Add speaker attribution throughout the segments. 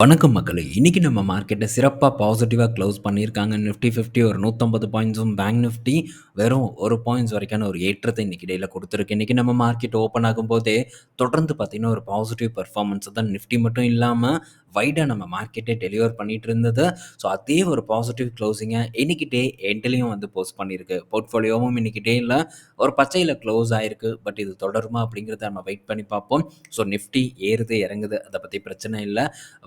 Speaker 1: வணக்கம் மக்களே! இன்னைக்கு நம்ம மார்க்கெட்டை சிறப்பாக பாசிட்டிவாக க்ளோஸ் பண்ணியிருக்காங்க. நிஃப்டி 50 ஒரு 150 பாயிண்ட்ஸும், பேங்க் நிஃப்டி வெறும் ஒரு பாயிண்ட்ஸ் வரைக்கான ஒரு ஏற்றத்தை இன்றைக்கி இடையில கொடுத்துருக்கு இன்றைக்கி நம்ம மார்க்கெட் ஓப்பன் ஆகும்போதே, தொடர்ந்து பார்த்தீங்கன்னா, ஒரு பாசிட்டிவ் பர்ஃபார்மன்ஸை தான் நிஃப்டி மட்டும் இல்லாமல் வைடாக நம்ம மார்க்கெட்டே டெலிவர் பண்ணிகிட்டு இருந்தது. ஸோ, அதே ஒரு பாசிட்டிவ் க்ளோஸிங்கை இன்னைக்கு டே எண்ட்லயும் வந்து போஸ்ட் பண்ணியிருக்கு. போர்ட்ஃபோலியோவும் இன்னைக்கு டேயில் ஒரு பச்சையில் க்ளோஸ் ஆயிருக்கு. பட் இது தொடருமா அப்படிங்கிறத நம்ம வெயிட் பண்ணி பார்ப்போம். ஸோ, நிஃப்டி ஏறுது, இறங்குது அதை பற்றி பிரச்சனை இல்லை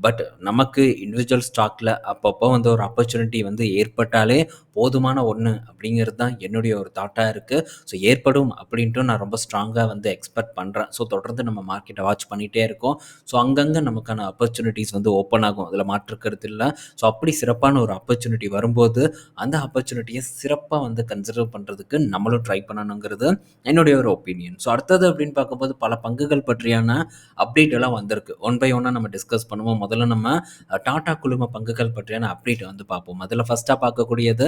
Speaker 1: பட் நமக்கு இண்டிவிஜுவல் ஸ்டாக்ல அப்பப்போ வந்து ஒரு ஆப்பர்ச்சுனிட்டி வந்து ஏற்பட்டாலே போதுமான ஒன்று அப்படிங்கிறது தான் என்னுடைய ஒரு தாட்டாக இருக்குது ஸோ, ஏற்படும் அப்படின்ட்டு நான் ரொம்ப ஸ்ட்ராங்காக வந்து எக்ஸ்பெக்ட் பண்ணுறேன் ஸோ, தொடர்ந்து நம்ம மார்க்கெட்டை வாட்ச் பண்ணிகிட்டே இருக்கோம். ஸோ, அங்கங்கே நமக்கான ஆப்பர்ச்சுனிட்டிஸ் வந்து ஓப்பன் ஆகும். அதில் மாற்று இல்லை ஸோ, அப்படி சிறப்பான ஒரு ஆப்பர்ச்சுனிட்டி வரும்போது, அந்த ஆப்பர்ச்சுனிட்டியை சிறப்பாக வந்து கன்சிடர் பண்ணுறதுக்கு நம்மளும் ட்ரை பண்ணணுங்கிறது என்னுடைய ஒரு ஒப்பீனியன். ஸோ, அடுத்தது அப்படின்னு பார்க்கும்போது பல பங்குகள் பற்றியான அப்டேட் எல்லாம் வந்திருக்கு. ஒன் பை ஒன்னாக நம்ம டிஸ்கஸ் பண்ணுவோம். முதல்ல நம்ம டாடா குழும பங்குகள் பற்றியான அப்டேட் வந்து பார்ப்போம். அதில் ஃபஸ்ட்டாக பார்க்கக்கூடியது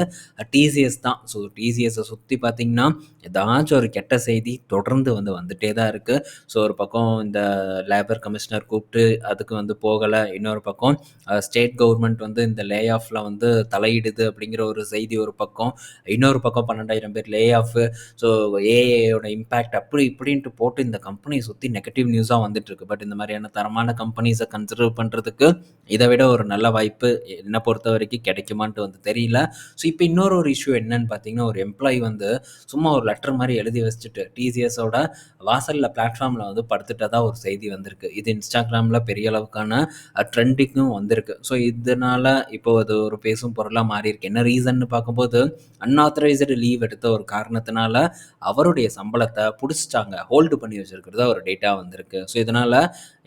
Speaker 1: டிசிஎஸ் தான். ஸோ, டிசிஎஸை சுற்றி பார்த்தீங்கன்னா, ஏதாச்சும் ஒரு கெட்ட செய்தி தொடர்ந்து வந்து வந்துட்டே தான் இருக்குது ஸோ, ஒரு பக்கம் இந்த லேபர் கமிஷனர் கூப்பிட்டு அதுக்கு வந்து போகலை இன்னொரு பக்கம் ஸ்டேட் கவர்மெண்ட் வந்து இந்த லே ஆஃப்ல வந்து தலையிடுது அப்படிங்கிற ஒரு செய்தி ஒரு பக்கம். இன்னொரு பக்கம் 12,000 பேர் லே ஆஃப். ஸோ, ஏஐயோட இம்பேக்ட் அப்படி இப்படின்ட்டு போட்டு இந்த கம்பெனியை சுற்றி நெகட்டிவ் நியூஸாக வந்துட்டுருக்கு. பட் இந்த மாதிரியான தரமான கம்பெனிஸை கன்சிடர் பண்ணுறதுக்கு இதை விட ஒரு நல்ல வாய்ப்பு என்னை பொறுத்த வரைக்கும் கிடைக்குமான்ட்டு வந்து தெரியல. ஸோ, இப்போ இன்னொரு ஒரு இஷ்யூ என்னன்னு பார்த்தீங்கன்னா, ஒரு எம்ப்ளாயி வந்து சும்மா ஒரு லெட்டர் மாதிரி எழுதி வச்சுட்டு டிசிஎஸோட வாசல்ல பிளாட்ஃபார்மில் வந்து படுத்துட்டதா ஒரு செய்தி வந்திருக்கு. இது இன்ஸ்டாகிராமில் பெரிய அளவுக்கான ட்ரெண்டிங்கும் வந்திருக்கு. ஸோ, இதனால் இப்போ அது ஒரு பேசும் பொருளாக மாறியிருக்கு. என்ன ரீசன்னு பார்க்கும்போது, அன்ஆத்தரைஸ்டு லீவ் எடுத்த ஒரு காரணத்தினால அவருடைய சம்பளத்தை பிடிச்சிட்டாங்க ஹோல்டு பண்ணி வச்சுருக்கிறதா ஒரு டேட்டா வந்திருக்கு. ஸோ, இதனால்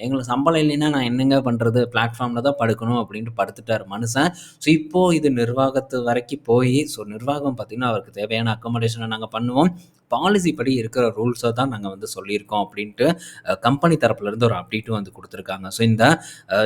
Speaker 1: எங்களுக்கு சம்பளம் இல்லைன்னா நான் என்னங்க பண்ணுறது பிளாட்ஃபார்மில் தான் படுக்கணும் அப்படின்ட்டு படுத்துட்டாரு மனுஷன். ஸோ, இப்போது இது நிர்வாகத்து வரைக்கும் போய் ஸோ நிர்வாகம் பார்த்திங்கன்னா அவருக்கு தேவையான அக்கமடேஷனை நாங்கள் பண்ணுவோம். பாலிசி படி இருக்கிற ரூல்ஸை தான் நாங்கள் வந்து சொல்லியிருக்கோம் அப்படின்ட்டு கம்பெனி தரப்புலேருந்து ஒரு அப்டேட்டும் வந்து கொடுத்துருக்காங்க ஸோ, இந்த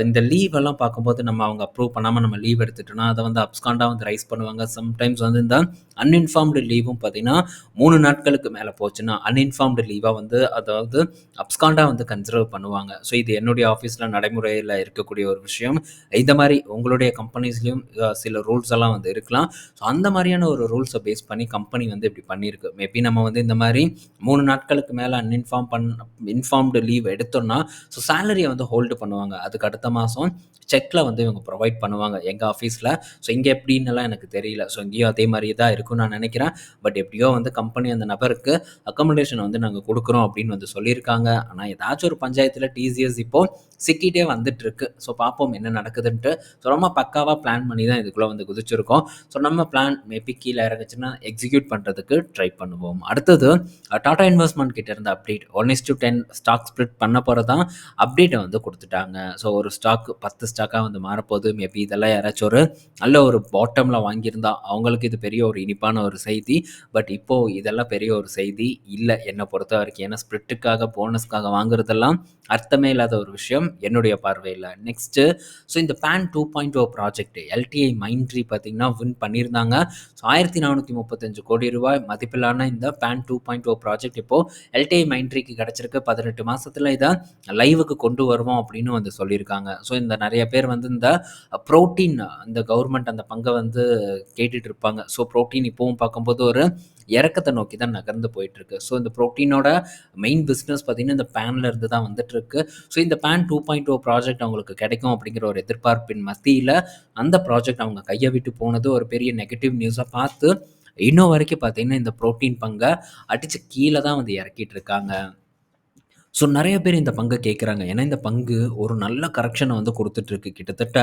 Speaker 1: இந்த லீவ் எல்லாம் பார்க்கும்போது நம்ம அவங்க அப்ரூவ் பண்ணாமல் நம்ம லீவ் எடுத்துட்டோம்னா, அதை வந்து அப்ஸ்காண்டாக வந்து ரைஸ் பண்ணுவாங்க. சம்டைம்ஸ் வந்து இந்த அன்இன்ஃபார்ம்டு லீவும் பார்த்தீங்கன்னா, மூணு நாட்களுக்கு மேலே போச்சுன்னா, அன்இன்ஃபார்ம்டு லீவாக வந்து அதாவது அப்ஸ்காண்டாக வந்து கன்சிடர் பண்ணுவாங்க. ஸோ, இது என்னுடைய ஆஃபீஸில் நடைமுறையில் இருக்கக்கூடிய ஒரு விஷயம். இந்த மாதிரி உங்களுடைய கம்பெனிஸ்லேயும் சில ரூல்ஸ் எல்லாம் வந்து இருக்கலாம். ஸோ, அந்த மாதிரியான ஒரு ரூல்ஸை பேஸ் பண்ணி கம்பெனி வந்து இப்படி பண்ணியிருக்கு. மேபி நம்ம வந்து இந்த மாதிரி மூணு நாட்களுக்கு மேலே அன்இன்ஃபார்ம் பண்ண இன்ஃபார்ம்டு லீவ் எடுத்தோம்னா, ஸோ சேலரியை வந்து ஹோல்டு பண்ணுவாங்க. அதுக்கு அடுத்த மாதம் செக்கில் வந்து இவங்க ப்ரொவைட் பண்ணுவாங்க. எங்கள் ஆஃபீஸில் ஸோ, இங்கே எப்படின்னுலாம் எனக்கு தெரியல. ஸோ, இங்கேயும் அதே மாதிரி தான் இருக்கும்னு நான் நினைக்கிறேன் பட் எப்படியோ வந்து கம்பெனி அந்த நபருக்கு அக்கமடேஷன் வந்து நாங்கள் கொடுக்குறோம் அப்படின்னு வந்து சொல்லியிருக்காங்க. ஆனால் ஏதாச்சும் ஒரு பஞ்சாயத்தில் டிசிஎஸ் இப்போ சிக்கிட்டே வந்துட்டுருக்கு. ஸோ, பார்ப்போம் என்ன நடக்குதுன்ட்டு. ஸோ, ரொம்ப பக்காவாக பிளான் பண்ணி தான் இதுக்குள்ளே வந்து குதிச்சிருக்கோம். ஸோ, நம்ம பிளான் மேபி கீழே இறங்குச்சுன்னா எக்ஸிக்யூட் பண்ணுறதுக்கு ட்ரை பண்ணுவோம். அடுத்தது டாடா இன்வெஸ்ட்மெண்ட் கிட்ட இருந்த அப்டேட். 1:10 ஸ்டாக் ஸ்ப்ளிட் பண்ண போறதா அப்டேட்டை வந்து கொடுத்துட்டாங்க ஸோ, ஒரு ஸ்டாக் பத்து ஸ்டாக்காக வந்து மாறப்போது. மேபி இதெல்லாம் யாராச்சும் ஒரு நல்ல ஒரு பாட்டமில் வாங்கியிருந்தா, அவங்களுக்கு இது பெரிய ஒரு இனிப்பான ஒரு செய்தி. பட் இப்போது இதெல்லாம் பெரிய ஒரு செய்தி இல்லை என்னை பொறுத்த வரைக்கும் ஏன்னா ஸ்ப்ளிட்டுக்காக, போனஸ்க்காக வாங்குறதெல்லாம் அர்த்தமே இல்லாத ஒரு விஷயம் என்னுடைய பார்வையில் நெக்ஸ்ட்டு ஸோ, இந்த பேன் 2.0 ப்ராஜெக்ட் எல்டிஐ மைண்ட்ரி பார்த்தீங்கன்னா, வின் பண்ணியிருந்தாங்க. ஸோ, ஆயிரத்தி நானூற்றி முப்பத்தஞ்சு கோடி ரூபாய் மதிப்பிலான இந்த பேன் 2.0 ப்ராஜெக்ட் இப்போ எல்டிஐ மைண்ட்ரிக்கு கிடச்சிருக்கு பதினெட்டு மாதத்தில் இதை லைவுக்கு கொண்டு வருவோம் அப்படின்னு வந்து சொல்லியிருக்காங்க. ஸோ, இந்த நிறைய பேர் வந்து இந்த புரோட்டீன் இந்த கவர்மெண்ட் அந்த பங்கை வந்து கேட்டுட்டு இருப்பாங்க. ஸோ, புரோட்டீன் இப்போவும் பார்க்கும்போது ஒரு இறக்கத்தை நோக்கி தான் நகர்ந்து போயிட்டுருக்கு. ஸோ, இந்த ப்ரோட்டீனோட மெயின் பிஸ்னஸ் பார்த்தீங்கன்னா, இந்த பேன்ல இருந்து தான் வந்துட்டுருக்கு. ஸோ, இந்த பேன் 2.0 ப்ராஜெக்ட் அவங்களுக்கு கிடைக்கும் அப்படிங்கிற ஒரு எதிர்பார்ப்பின் மத்தியில் அந்த ப்ராஜெக்ட் அவங்க கையை விட்டு போனது ஒரு பெரிய நெகட்டிவ் நியூஸை பார்த்து, இன்னும் வரைக்கும் பார்த்தீங்கன்னா, இந்த ப்ரோட்டீன் பங்கை அடித்து கீழே தான் வந்து இறக்கிட்டு இருக்காங்க. ஸோ, நிறைய பேர் இந்த பங்கை கேட்குறாங்க. ஏன்னா, இந்த பங்கு ஒரு நல்ல கரெக்ஷனை வந்து கொடுத்துட்ருக்கு கிட்டத்தட்ட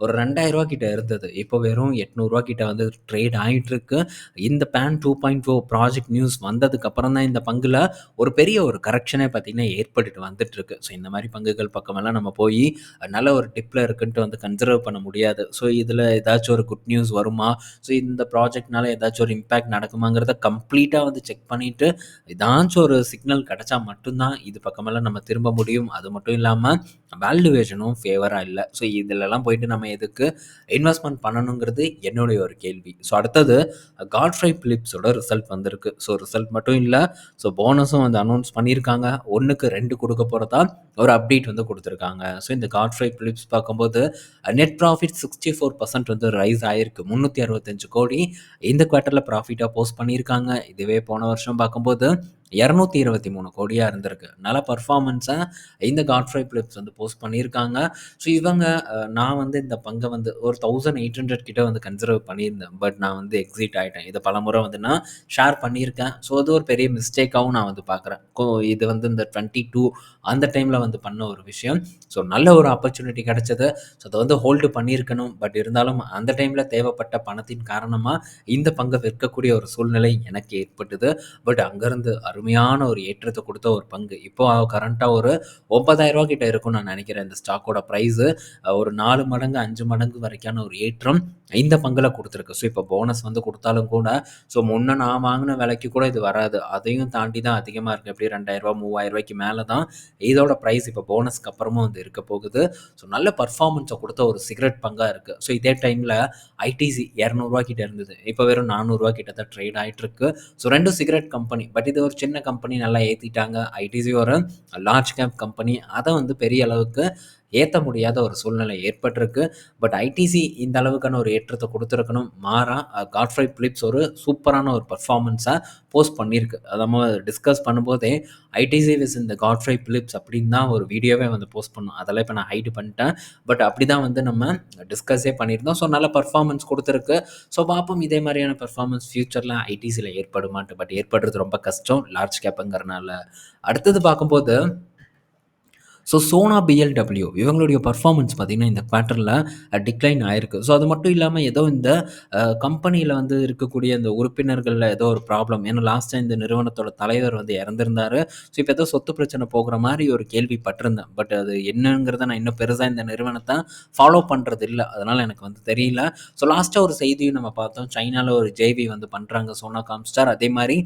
Speaker 1: ஒரு ரெண்டாயிரரூவா கிட்ட இருந்தது. இப்போ வெறும் எட்நூறுரூவா கிட்ட வந்து ட்ரேட் ஆகிட்டுருக்கு இந்த பேன் 2.0 ப்ராஜெக்ட் நியூஸ் வந்ததுக்கப்புறம் தான் இந்த பங்கில் ஒரு பெரிய ஒரு கரெக்ஷனே பார்த்தீங்கன்னா, ஏற்பட்டுட்டு வந்துட்டுருக்கு. ஸோ, இந்த மாதிரி பங்குகள் பக்கமெல்லாம் நம்ம போய் நல்ல ஒரு டிப்பில் இருக்குன்ட்டு வந்து கன்சர்வ் பண்ண முடியாது. ஸோ, இதில் ஏதாச்சும் ஒரு குட் நியூஸ் வருமா? ஸோ, இந்த ப்ராஜெக்ட்னால ஏதாச்சும் ஒரு இம்பேக்ட் நடக்குமாங்கிறத கம்ப்ளீட்டாக வந்து செக் பண்ணிவிட்டு ஏதாச்சும் ஒரு சிக்னல் கிடைச்சா மட்டும்தான் இது பக்கம் பக்கமெல்லாம் நம்ம திரும்ப முடியும். அது மட்டும் இல்லாமல் வேல்யூவேஷனும் ஃபேவராக இல்லை. ஸோ இதிலெல்லாம் போயிட்டு நம்ம எதுக்கு இன்வெஸ்ட்மெண்ட் பண்ணணுங்கிறது என்னுடைய ஒரு கேள்வி. ஸோ அடுத்தது காட்ஃப்ரை பிலிப்ஸோட ரிசல்ட் வந்திருக்கு. ஸோ ரிசல்ட் மட்டும் இல்லை. ஸோ போனஸும் வந்து அனௌன்ஸ் பண்ணியிருக்காங்க. ஒன்றுக்கு ரெண்டு கொடுக்க போகிறதா ஒரு அப்டேட் வந்து கொடுத்துருக்காங்க. ஸோ இந்த காட்ஃப்ரை பிலிப்ஸ் பார்க்கும்போது net profit sixty four percent வந்து ரைஸ் ஆகிருக்கு முந்நூற்றி அறுபத்தஞ்சு கோடி இந்த குவார்ட்டரில் ப்ராஃபிட்டாக போஸ்ட் பண்ணியிருக்காங்க. இதுவே போன வருஷம் பார்க்கும்போது இரநூத்தி இருபத்தி மூணு கோடியாக இருந்திருக்கு. நல்ல பர்ஃபார்மன்ஸை இந்த காட்ஃப்ரை பிலிப்ஸ் வந்து போஸ்ட் பண்ணியிருக்காங்க. ஸோ இவங்க நான் வந்து இந்த பங்கை வந்து ஒரு தௌசண்ட் எயிட் ஹண்ட்ரட் கிட்ட வந்து கன்சர்வ் பண்ணியிருந்தேன். பட் நான் வந்து எக்ஸிட் ஆகிட்டேன் இதை பல முறை வந்து நான் ஷேர் பண்ணியிருக்கேன். ஸோ அது ஒரு பெரிய மிஸ்டேக்காகவும் நான் வந்து பார்க்குறேன். இது வந்து இந்த டுவெண்ட்டி டூ அந்த டைமில் வந்து பண்ண ஒரு விஷயம். ஸோ நல்ல ஒரு ஆப்பர்ச்சுனிட்டி கிடச்சது. ஸோ அதை வந்து ஹோல்டு பண்ணியிருக்கணும். பட் இருந்தாலும் அந்த டைமில் தேவைப்பட்ட பணத்தின் காரணமாக இந்த பங்கை விற்கக்கூடிய ஒரு சூழ்நிலை எனக்கு ஏற்பட்டது. பட் அங்கேருந்து அருமையான ஒரு ஏற்றத்தை கொடுத்த ஒரு பங்கு. இப்போ கரண்ட்டாக ஒரு ஒன்பதாயிரரூவா கிட்ட இருக்கும்னு நான் நினைக்கிறேன் இந்த ஸ்டாக்கோட ப்ரைஸு ஒரு நாலு மடங்கு அஞ்சு மடங்கு வரைக்கான ஒரு ஏற்றம் இந்த பங்கில் கொடுத்துருக்கு. ஸோ இப்போ போனஸ் வந்து கொடுத்தாலும் கூட ஸோ முன்னே நான் வாங்கின விலைக்கு கூட இது வராது. அதையும் தாண்டி தான் அதிகமாக இருக்குது எப்படி ரெண்டாயிரரூபா மூவாயிரரூபாய்க்கு மேலே தான் இதோட ப்ரைஸ் இப்போ போனஸ்க்கு அப்புறமும் வந்து இருக்க போகுது. ஸோ நல்ல பர்ஃபார்மன்ஸை கொடுத்த ஒரு சிகரெட் பங்காக இருக்குது ஸோ இதே டைமில் ஐடிசி இரநூறுவா கிட்ட இருந்தது. இப்போ வெறும் நானூறுரூவா கிட்ட தான் ட்ரேட் ஆகிட்டுருக்கு ஸோ ரெண்டு சிகரெட் கம்பெனி பட் இது ஒரு சின்ன கம்பெனி நல்லா ஏற்றிட்டாங்க ஐடிசி ஒரு லார்ஜ் கேப் கம்பெனி அதை வந்து பெரிய அளவுக்கு ஏற்ற முடியாத ஒரு சூழ்நிலை ஏற்பட்டிருக்கு. பட் ஐடிசி இந்த அளவுக்கான ஒரு ஏற்றத்தை கொடுத்துருக்கணும். மாறா காட்ஃப்ரை பிலிப்ஸ் ஒரு சூப்பரான ஒரு பர்ஃபார்மன்ஸாக போஸ்ட் பண்ணியிருக்கு. அதை நம்ம டிஸ்கஸ் பண்ணும்போதே ஐடிசி விஸ் இந்த காட்ஃப்ரை பிலிப்ஸ் அப்படின்னு தான் ஒரு வீடியோவே வந்து போஸ்ட் பண்ணோம். அதெல்லாம் இப்போ நான் ஹைட் பண்ணிட்டேன். பட் அப்படி தான் வந்து நம்ம டிஸ்கஸே பண்ணியிருந்தோம். ஸோ நல்ல பர்ஃபார்மன்ஸ் கொடுத்துருக்கு. ஸோ பார்ப்போம். இதே மாதிரியான பர்ஃபார்மன்ஸ் ஃப்யூச்சரில் ஐடிசியில் ஏற்படுமான்ட்டு. பட் ஏற்படுறது ரொம்ப கஷ்டம். லார்ஜ் கேப்புங்கிறனால அடுத்தது பார்க்கும்போது ஸோ சோனா பிஎல்டபிள்யூ இவங்களுடைய பர்ஃபார்மன்ஸ் பார்த்திங்கன்னா இந்த குவார்ட்டரில் டிக்ளைன் ஆயிருக்கு. ஸோ அது மட்டும் இல்லாமல் ஏதோ இந்த கம்பெனியில் வந்து இருக்கக்கூடிய இந்த உறுப்பினர்களில் ஏதோ ஒரு ப்ராப்ளம் ஏன்னா லாஸ்ட் டைம் இந்த நிறுவனத்தோட தலைவர் வந்து இறந்துருந்தார். ஸோ இப்போ ஏதோ சொத்து பிரச்சனை போகிற மாதிரி ஒரு கேள்விப்பட்டிருந்தேன் பட் அது என்னங்கிறத நான் இன்னும் பெருசாக இந்த நிறுவனத்தை ஃபாலோ பண்ணுறது இல்லை. அதனால் எனக்கு வந்து தெரியல. ஸோ லாஸ்ட்டாக ஒரு செய்தியும் நம்ம பார்த்தோம். சைனாவில் ஒரு ஜேவி வந்து பண்ணுறாங்க சோனா காம்ஸ்டார் அதே மாதிரி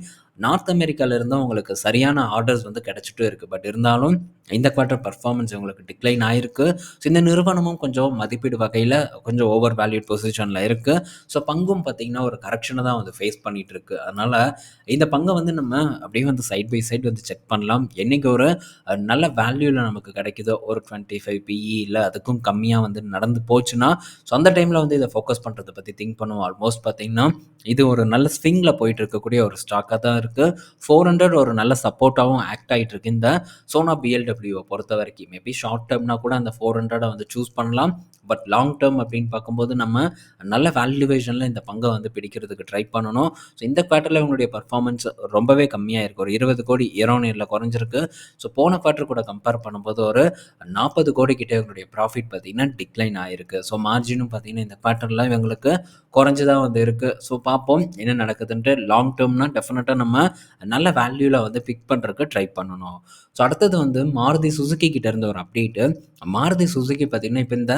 Speaker 1: நார்த் அமெரிக்காவிலேருந்து உங்களுக்கு சரியான ஆர்டர்ஸ் வந்து கிடச்சிட்டு இருக்குது பட் இருந்தாலும் இந்த குவார்ட்டர் பர்ஃபார்மன்ஸ் உங்களுக்கு டிக்ளைன் ஆகிருக்கு ஸோ இந்த நிறுவனமும் கொஞ்சம் மதிப்பீடு வகையில் கொஞ்சம் ஓவர் வேல்யூட் பொசிஷனில் இருக்குது ஸோ பங்கும் பார்த்திங்கன்னா ஒரு கரெக்ஷனை தான் வந்து ஃபேஸ் பண்ணிகிட்டு இருக்கு. அதனால் இந்த பங்கை வந்து நம்ம அப்படியே வந்து சைட் பை சைட் வந்து செக் பண்ணலாம். என்றைக்கு ஒரு நல்ல வேல்யூவில் நமக்கு கிடைக்குதோ ஒரு டுவெண்ட்டி ஃபைவ் பிஇ இல்லை அதுக்கும் கம்மியாக வந்து நடந்து போச்சுன்னா ஸோ அந்த டைமில் வந்து இதை ஃபோக்கஸ் பண்ணுறதை பற்றி திங்க் பண்ணுவோம். ஆல்மோஸ்ட் பார்த்திங்கன்னா இது ஒரு நல்ல ஸ்விங்கில் போயிட்டு இருக்கக்கூடிய ஒரு ஸ்டாக்காக தான் இருக்குது ஃபோர் ஹண்ட்ரட் ஒரு நல்ல சப்போர்ட்டாகவும் ஆக்ட் ஆகிட்டு இருக்கு இந்த சோனா பிஎல்டபிள்யூவை பொறுத்த வரைக்கும் மேபி ஷார்ட் டேர்ம்னா கூட அந்த ஃபோர் ஹண்ட்ரடை வந்து சூஸ் பண்ணலாம். பட் லாங் டேர்ம் அப்படின்னு பார்க்கும்போது நம்ம நல்ல வேல்யூவேஷனில் இந்த பங்கை வந்து பிடிக்கிறதுக்கு ட்ரை பண்ணணும். ஸோ இந்த குவார்ட்டரில் இவங்களுடைய பர்ஃபார்மன்ஸ் ரொம்பவே கம்மியாக இருக்குது ஒரு இருபது கோடி இயரோனியரில் குறைஞ்சிருக்கு. ஸோ போன குவார்ட்டர் கூட கம்பேர் பண்ணும்போது ஒரு நாற்பது கோடி கிட்டே இவங்களுடைய ப்ராஃபிட் பார்த்திங்கன்னா டிக்ளைன் ஆகிருக்கு ஸோ மார்ஜினும் பார்த்திங்கன்னா இந்த குவார்ட்டரில் இவங்களுக்கு குறைஞ்சதாக வந்து இருக்குது ஸோ பார்ப்போம் என்ன நடக்குதுன்ட்டு. லாங் டேர்ம்னா டெஃபினட்டாக நம்ம நல்ல வேல்யூவில் வந்து பிக் பண்ணுறதுக்கு ட்ரை பண்ணணும். ஸோ அடுத்தது வந்து மாருதி சுசுக்கி கிட்ட இருந்த ஒரு அப்டேட்டு மாருதி சுசுக்கி பார்த்திங்கன்னா இப்போ இந்த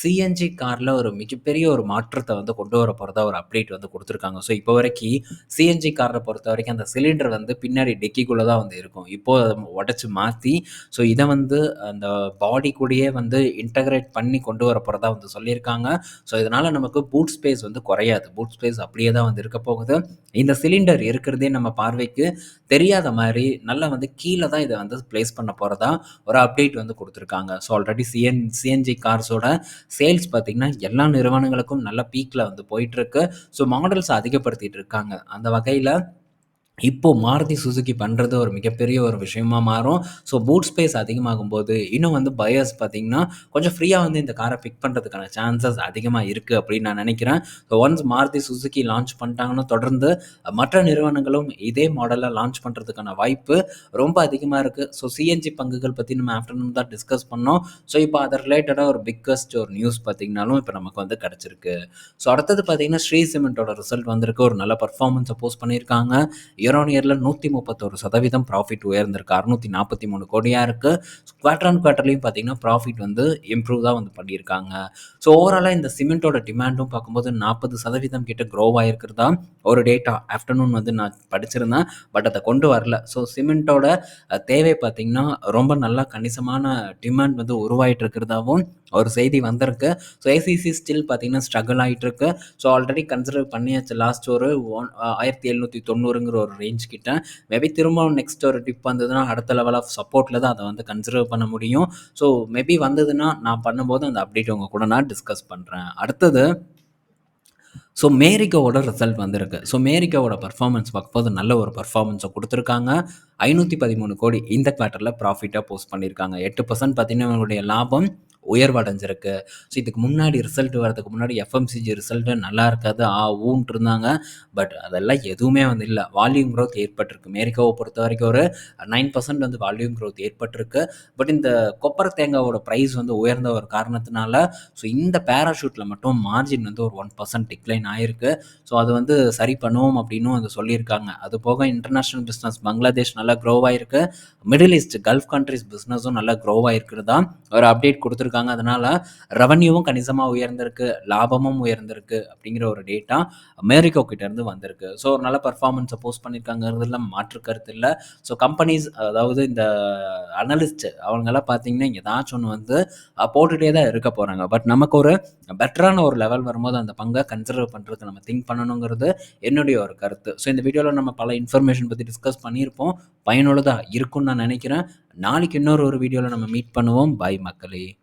Speaker 1: சிஎன்ஜி காரில் ஒரு மிகப்பெரிய ஒரு மாற்றத்தை வந்து கொண்டு வர போகிறதா ஒரு அப்டேட் வந்து கொடுத்துருக்காங்க. ஸோ இப்போ வரைக்கும் சிஎன்ஜி காரை பொறுத்த வரைக்கும் அந்த சிலிண்டர் வந்து பின்னாடி டெக்கிக்குள்ளே தான் வந்து இருக்கும். இப்போது அதை உடச்சி மாற்றி ஸோ இதை வந்து அந்த பாடி கூடயே வந்து இன்டகிரேட் பண்ணி கொண்டு வர போகிறதா வந்து சொல்லியிருக்காங்க. ஸோ இதனால் நமக்கு பூட் ஸ்பேஸ் வந்து குறையாது. பூட் ஸ்பேஸ் அப்படியே தான் வந்து இருக்க போகுது. இந்த சிலிண்டர் இருக்கிறதே நம்ம பார்வைக்கு தெரியாத மாதிரி நல்லா வந்து கீழே தான் இதை வந்து ப்ளேஸ் பண்ண போகிறதா ஒரு அப்டேட் வந்து கொடுத்துருக்காங்க. ஸோ ஆல்ரெடி சிஎன் சிஎன்ஜி கார்ஸோட சேல்ஸ் பார்த்திங்கன்னா எல்லா நிறுவனங்களுக்கும் நல்ல பீக்கில் வந்து போயிட்டுருக்கு ஸோ மாடல்ஸ் அதிகப்படுத்திகிட்டு இருக்காங்க. அந்த வகையில் இப்போது மாருதி சுசுக்கி பண்ணுறது ஒரு மிகப்பெரிய ஒரு விஷயமா மாறும். ஸோ பூட் ஸ்பேஸ் அதிகமாகும் போது இன்னும் வந்து பயர்ஸ் பார்த்திங்கன்னா கொஞ்சம் ஃப்ரீயாக வந்து இந்த காரை பிக் பண்ணுறதுக்கான சான்சஸ் அதிகமாக இருக்குது அப்படின்னு நான் நினைக்கிறேன். So once Maruti Suzuki launch பண்ணிட்டாங்கன்னா தொடர்ந்து மற்ற நிறுவனங்களும் இதே மாடலில் லான்ச் பண்ணுறதுக்கான வாய்ப்பு ரொம்ப அதிகமாக இருக்குது ஸோ சிஎன்ஜி பங்குகள் பற்றி நம்ம ஆஃப்டர்நூன் தான் டிஸ்கஸ் பண்ணோம். ஸோ இப்போ அதை ரிலேட்டடாக ஒரு பிக்கஸ்ட் ஒரு நியூஸ் பார்த்திங்கனாலும் இப்போ நமக்கு வந்து கிடச்சிருக்கு. ஸோ அடுத்தது பார்த்திங்கன்னா ஸ்ரீ சிமெண்ட்டோட ரிசல்ட் வந்திருக்கு. ஒரு நல்ல பர்ஃபார்மன்ஸை போஸ்ட் பண்ணியிருக்காங்க. இயர் ஆன் இயரில் நூற்றி முப்பத்தொரு சதவீதம் ப்ராஃபிட் உயர்ந்திருக்கு. அறுநூற்றி நாற்பத்தி மூணு கோடியாக இருக்குது குவார்டர் ஆன் குவார்ட்டர்லையும் பார்த்தீங்கன்னா ப்ராஃபிட் வந்து இம்ப்ரூவ் தான் வந்து பண்ணியிருக்காங்க. ஸோ ஓவராலாக இந்த சிமெண்ட்டோட டிமாண்டும் பார்க்கும்போது நாற்பது சதவீதம் கிட்ட க்ரோவ் ஆகிருக்கிறதா ஒரு டேட்டா ஆஃப்டர்நூன் வந்து நான் படிச்சிருந்தேன். பட் அதை கொண்டு வரல. ஸோ சிமெண்ட்டோட தேவை பார்த்திங்கன்னா ரொம்ப நல்லா கணிசமான டிமாண்ட் வந்து உருவாயிட்டு இருக்கிறதாவும் ஒரு செய்தி வந்திருக்கு. ஸோ ஐசிசி ஸ்டில் பார்த்தீங்கன்னா ஸ்ட்ரகிள் ஆகிட்டு இருக்கு ஸோ ஆல்ரெடி கன்சிடர் பண்ணியாச்சு. லாஸ்ட் ஒரு ஒன் ஆயிரத்தி எழுநூற்றி தொண்ணூறுங்கிற ஒரு ரேஞ்ச் கிட்ட. மேபி திரும்பவும் நெக்ஸ்ட் ஒரு டிப் வந்ததுன்னா அடுத்த லெவல் ஆஃப் சப்போர்ட்டில் தான் அதை வந்து கன்சிடர் பண்ண முடியும். ஸோ மேபி வந்ததுன்னா நான் பண்ணும்போது அந்த அப்டேட் உங்கள் கூட நான் டிஸ்கஸ் பண்ணுறேன் அடுத்தது ஸோ மேரிக்காவோட ரிசல்ட் வந்திருக்கு. ஸோ மேரிக்காவோட பர்ஃபார்மன்ஸ் பார்க்கும்போது நல்ல ஒரு பர்ஃபார்மன்ஸை கொடுத்துருக்காங்க. ஐநூற்றி பதிமூணு கோடி இந்த குவார்ட்டரில் ப்ராஃபிட்டாக போஸ்ட் பண்ணியிருக்காங்க. எட்டு பர்சன்ட் பார்த்தீங்கன்னா அவங்களுடைய லாபம். உயர்வடைஞ்சிருக்கு. ஸோ இதுக்கு முன்னாடி ரிசல்ட் வரதுக்கு முன்னாடி எஃப்எம்சிஜி ரிசல்ட்டு நல்லா இருக்காது ஆ ஊன்ட்டு இருந்தாங்க. பட் அதெல்லாம் எதுவுமே வந்து இல்லை. வால்யூம் க்ரோத் ஏற்பட்டிருக்கு. அமெரிக்காவை பொறுத்த வரைக்கும் ஒரு நைன் பர்சன்ட் வந்து வால்யூம் க்ரோத் ஏற்பட்டிருக்கு. பட் இந்த கொப்பரை தேங்காவோட ப்ரைஸ் வந்து உயர்ந்த ஒரு காரணத்தினால ஸோ இந்த பேராஷூட்டில் மட்டும் மார்ஜின் வந்து ஒரு ஒன் பர்சன்ட் டிக்ளைன் ஆயிருக்கு. ஸோ அது வந்து சரி பண்ணுவோம் அப்படின்னும் வந்து சொல்லியிருக்காங்க. அது போக இன்டர்நேஷ்னல் பிஸ்னஸ் பங்களாதேஷ் நல்லா க்ரோ ஆயிருக்கு. மிடில் ஈஸ்ட் கல்ஃப் கண்ட்ரிஸ் பிஸ்னஸும் நல்லா க்ரோ தான் ஒரு அப்டேட் கொடுத்துருக்கு கொடுத்துருக்காங்க. அதனால் ரெவன்யூவும் கணிசமாக உயர்ந்திருக்கு லாபமும் உயர்ந்திருக்கு அப்படிங்கிற ஒரு டேட்டா அமெரிக்கா கிட்டேருந்து வந்திருக்கு. ஸோ ஒரு நல்ல பர்ஃபார்மன்ஸை போஸ்ட் பண்ணியிருக்காங்கிறதுல மாற்று கருத்து இல்லை. ஸோ கம்பெனிஸ் அதாவது இந்த அனலிஸ்ட் அவங்கெல்லாம் பார்த்தீங்கன்னா ஏதாச்சும் ஒன்று வந்து போட்டுகிட்டே தான் இருக்க போகிறாங்க பட் நமக்கு ஒரு பெட்டரான ஒரு லெவல் வரும்போது அந்த பங்கை கன்சிடர் பண்ணுறதுக்கு நம்ம திங்க் பண்ணணுங்கிறது என்னுடைய ஒரு கருத்து. ஸோ இந்த வீடியோவில் நம்ம பல இன்ஃபர்மேஷன் பற்றி டிஸ்கஸ் பண்ணியிருப்போம். பயனுள்ளதாக இருக்கும்னு நான் நினைக்கிறேன். நாளைக்கு இன்னொரு ஒரு வீடியோவில் நம்ம மீட் பண்ணுவோம். பாய் மக்களே.